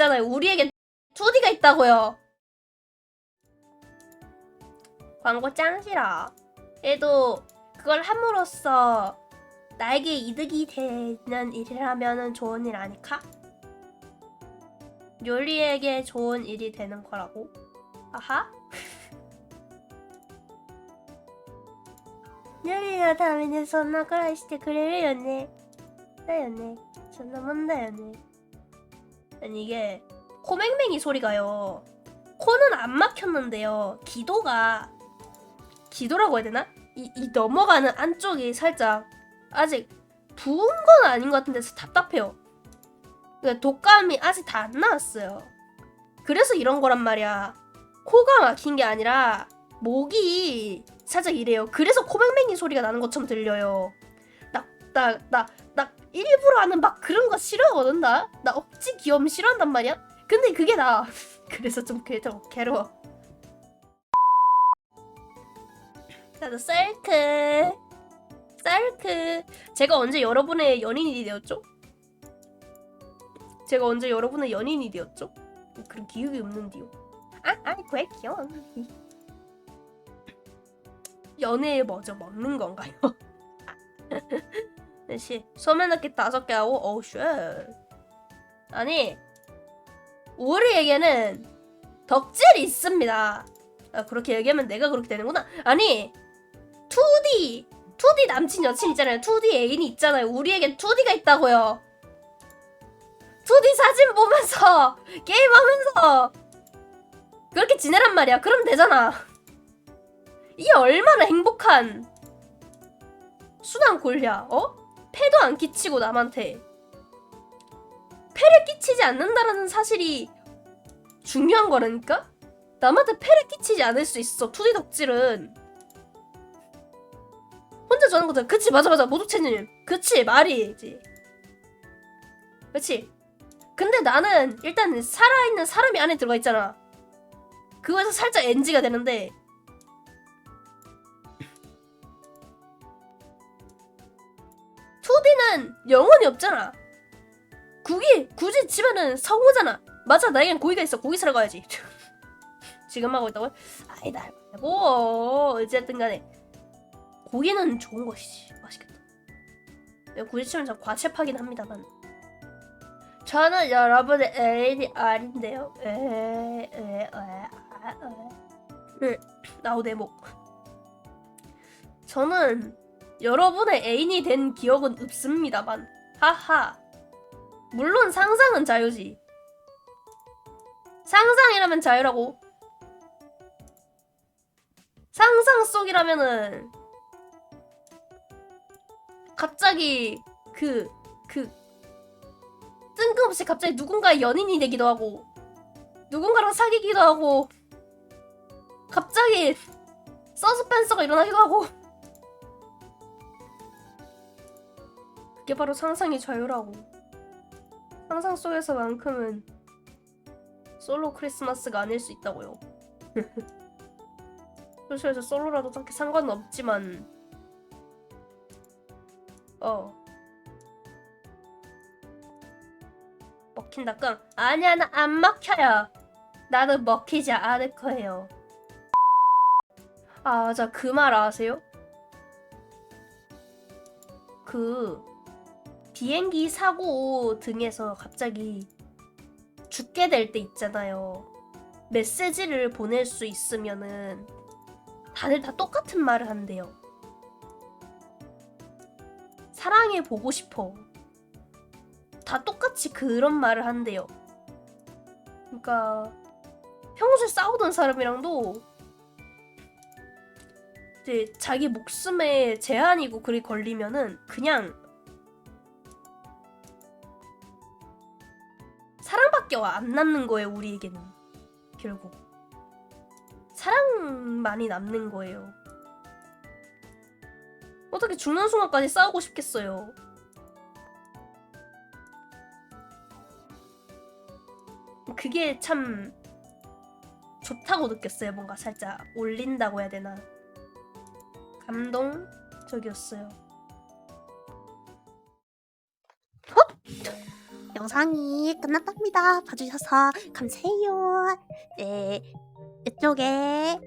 있잖아요. 우리에겐 2D가 있다고요. 광고 짱 싫어. 그래도 그걸 함으로써 나에게 이득이 되는 일을 하면은 좋은 일 아니까? 요리에게 좋은 일이 되는 거라고? 아하? 요리의 ためにそんなくらいしてくれるよね。だよね。そんなもんだよね。 아니 이게 코맹맹이 소리가요. 코는 안 막혔는데요. 기도가 기도라고 해야 되나? 이, 이 넘어가는 안쪽이 살짝 아직 부은 건 아닌 것 같은데 답답해요. 그러니까 독감이 아직 다 안 나왔어요. 그래서 이런 거란 말이야. 코가 막힌 게 아니라 목이 살짝 이래요. 그래서 코맹맹이 소리가 나는 것처럼 들려요. 나, 나, 나, 나 일부러 하는 막 그런 거 싫어하거든, 나. 나 억지 귀여움 싫어한단 말이야. 근데 그게 나. 그래서 좀 그게 좀 괴로워. 나도 셀크. 셀크. 제가 언제 여러분의 연인이 되었죠? 제가 언제 여러분의 연인이 되었죠? 그런 기억이 없는데요. 아, 아니, 왜 귀여워. 연애에 먼저 먹는 건가요? 시 소면넣기 다섯 개 하고 어우 쉣. 아니 우리에게는 덕질이 있습니다. 아, 그렇게 얘기하면 내가 그렇게 되는구나. 아니 2D 2D 남친 여친 있잖아요. 2D 애인이 있잖아요. 우리에겐 2D가 있다고요. 2D 사진 보면서 게임하면서 그렇게 지내란 말이야. 그럼 되잖아. 이게 얼마나 행복한 순환 골야, 어? 패도 안 끼치고 남한테 패를 끼치지 않는다라는 사실이 중요한 거라니까? 남한테 패를 끼치지 않을 수 있어, 투디 덕질은. 혼자 저는 거잖아. 그치, 맞아, 맞아. 모두채님. 그치, 말이지. 그치. 근데 나는 일단 살아있는 사람이 안에 들어가 있잖아. 그거에서 살짝 NG가 되는데, 투디는 영혼이 없잖아. 굳이 굳이 집에는 성우잖아. 맞아, 나에겐 고기가 있어. 고기 사러 가야지. 지금 하고 있다고? 아니다. 뭐 어쨌든 간에 고기는 좋은 것이지. 맛있겠다. 굳이 치면 참 과체파긴 합니다만. 저는 여러분의 애인이 아닌데요. 에, 에, 에, 아, 에. 에, 나우 대목. 저는 여러분의 애인이 된 기억은 없습니다만. 하하. 물론 상상은 자유지. 상상이라면 자유라고. 상상 속이라면은 갑자기 그 그 뜬금없이 갑자기 누군가의 연인이 되기도 하고 누군가랑 사귀기도 하고 갑자기 서스펜서가 일어나기도 하고 그게 바로 상상의 자유라고. 상상 속에서만큼은 솔로 크리스마스가 아닐 수 있다고요. 사실에서 솔로라도 딱히 상관은 없지만, 어. 먹힌다 깡. 아니야, 나 안 먹혀요. 나는 먹히지 않을 거예요. 아, 맞아. 그말 아세요? 그 비행기 사고 등에서 갑자기 죽게 될 때 있잖아요. 메시지를 보낼 수 있으면은 다들 다 똑같은 말을 한대요. 사랑해 보고 싶어. 다 똑같이 그런 말을 한대요. 그러니까 평소에 싸우던 사람이랑도 이제 자기 목숨에 제한이고 그리 걸리면은 그냥 사랑밖에 안 남는 거예요 우리에게는. 결국. 사랑만이 남는 거예요. 어떻게 죽는 순간까지 싸우고 싶겠어요? 그게 참 좋다고 느꼈어요 뭔가 살짝 올린다고 해야 되나. 감동적이었어요 영상이 끝났답니다. 봐주셔서 감사해요. 네, 이쪽에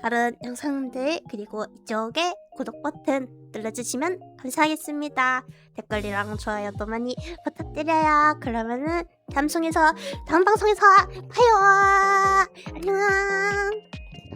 다른 영상들 그리고 이쪽에 구독 버튼 눌러주시면 감사하겠습니다. 댓글이랑 좋아요도 많이 부탁드려요. 그러면은 다음 방송에서 다음 방송에서 봐요. 안녕.